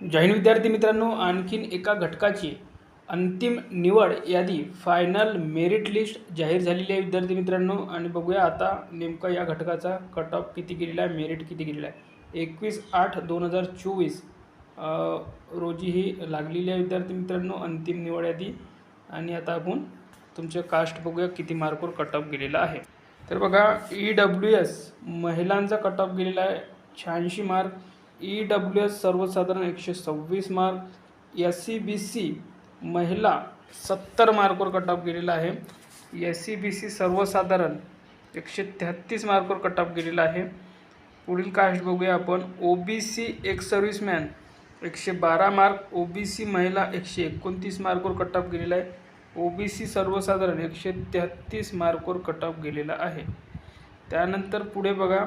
जय विद्यार्थी मित्रांनो आणखीन एका घटकाची अंतिम निवड यादी फायनल मेरिट लिस्ट जाहीर झालेली आहे विद्यार्थी मित्रांनो. आणि बघूया आता नेमका या घटकाचा कट ऑफ किती गेलेला आहे मेरिट किती गेलेला आहे. एकवीस आठ दोन हजार चोवीस रोजी ही लागलेली आहे विद्यार्थी मित्रांनो अंतिम निवड यादी. आणि आता आपण तुमचं कास्ट बघूया किती मार्कवर कट ऑफ गेलेला आहे. तर बघा ई डब्ल्यू एस महिलांचा कट ऑफ गेलेला आहे शहाऐंशी मार्क ई डब्ल्यू एस सर्वसाधारण एकशे सव्वीस mark S C B C महिला सत्तर मार्कवर कट ऑफ गेलेला आहे. एस सी बी सी सर्वसाधारण एकशे तेहत्तीस मार्कवर कट ऑफ गेलेला आहे. पुढील कास्ट बघूया आपण. ओ बी सी एक सर्व्हिसमॅन एकशे बारा मार्क ओ बी सी महिला एकशे एकोणतीस मार्कवर कट ऑफ गेलेला आहे. ओ बी सी सर्वसाधारण एकशे तेहत्तीस मार्कवर कट ऑफ गेलेला आहे. त्यानंतर पुढे बघा.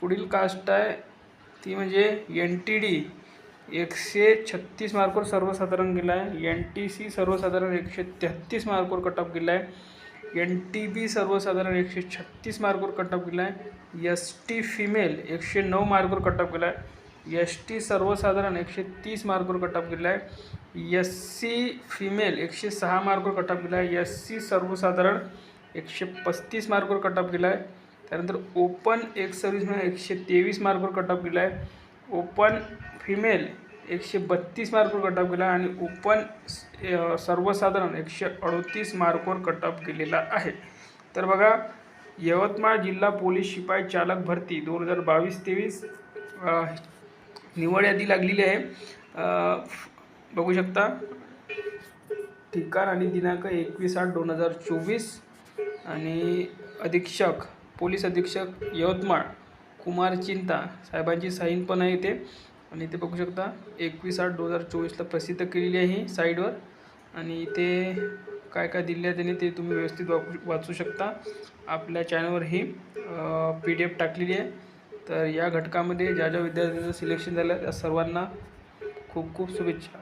पुढील कास्ट आहे ती म्हणजे एन टी डी एकशे छत्तीस मार्कवर सर्वसाधारण गेला एन टी सी सर्वसाधारण एकशे तेहत्तीस मार्कवर कट ऑफ़ गेला एन टी बी सर्वसाधारण एकशे छत्तीस मार्कवर कट ऑफ़ गेला आहे एस टी फिमेल एकशे नऊ मार्कवर कट ऑफ़ गेला एस टी सर्वसाधारण एकशे तीस मार्कवर कट ऑफ़ गेला आहे एस सी फिमेल एकशे सहा मार्कवर कट ऑफ़ गेला एस सी सर्वसाधारण एकशे पस्तीस मार्कवर कट ऑफ़ गेला त्यानंतर ओपन एक सर्व्हिसमॅन एकशे तेवीस मार्कवर कट ऑफ केला आहे. ओपन फिमेल एकशे बत्तीस मार्कवर कट ऑफ केला आणि ओपन सर्वसाधारण एकशे अडतीस मार्कवर कट ऑफ केलेला आहे. तर बघा यवतमाळ जिल्हा पोलीस शिपाई चालक भरती दोन हजार बावीस तेवीस निवड यादी लागलेली आहे. बघू शकता ठिकाण आणि दिनांक एकवीस आठ दोन हजार चोवीस आणि अधीक्षक पोलीस अधीक्षक यवतमाळ कुमार चिंता साहेबांची साईन पण आहे इथे. आणि इथे बघू शकता एकवीस आठ दोन हजार चोवीसला प्रसिद्ध केलेली आहे ही साईडवर आणि इथे काय काय दिले आहे त्यांनी ते तुम्ही व्यवस्थित वापरू वाचू शकता. आपल्या चॅनलवर ही पी डी एफ टाकलेली आहे. तर या घटकामध्ये ज्या ज्या विद्यार्थ्यांचं सिलेक्शन झालं त्या सर्वांना खूप खूप शुभेच्छा.